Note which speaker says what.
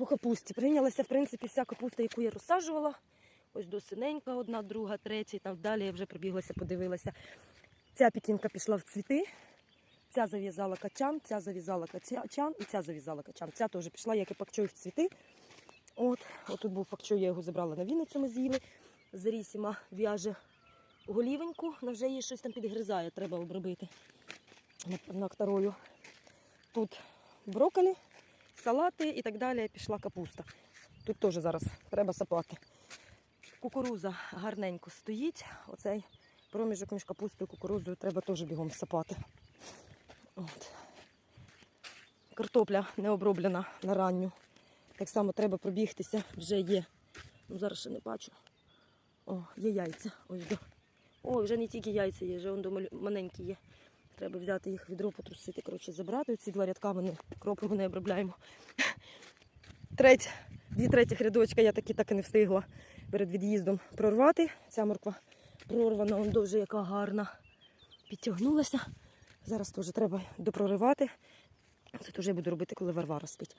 Speaker 1: по капусті. Прийнялася, в принципі, вся капуста, яку я розсаджувала. Ось до синенька, одна, друга, третя, і там далі я вже прибіглася, подивилася. Ця пікінка пішла в цвіти, ця зав'язала качан, ця зав'язала качан і ця зав'язала качан. Ця теж пішла, як і пакчой в цвіти. От, отут був пакчой, я його забрала на Вінницю, ми з'їли. Зарісіма в'яже голівеньку, вона вже її щось там підгризає, треба обробити нектарою. Тут брокколі, салати і так далі. Пішла капуста. Тут теж зараз треба сапати. Кукуруза гарненько стоїть. Оцей проміжок між капустою і кукурузою треба теж бігом сапати. От. Картопля не оброблена на ранню. Так само треба пробігтися, вже є. Ну, зараз ще не бачу. О, є яйця. Ось до. О, вже не тільки яйця є, вже он маленькі є. Треба взяти їх відро, потрусити, коротше, забрати. Ці два рядка ми не, кропиву не обробляємо. Треть, дві третіх рядочка я таки так і не встигла перед від'їздом прорвати. Ця морква прорвана, он дуже яка гарна. Підтягнулася. Зараз теж треба допроривати. Це теж я буду робити, коли Варвара спить.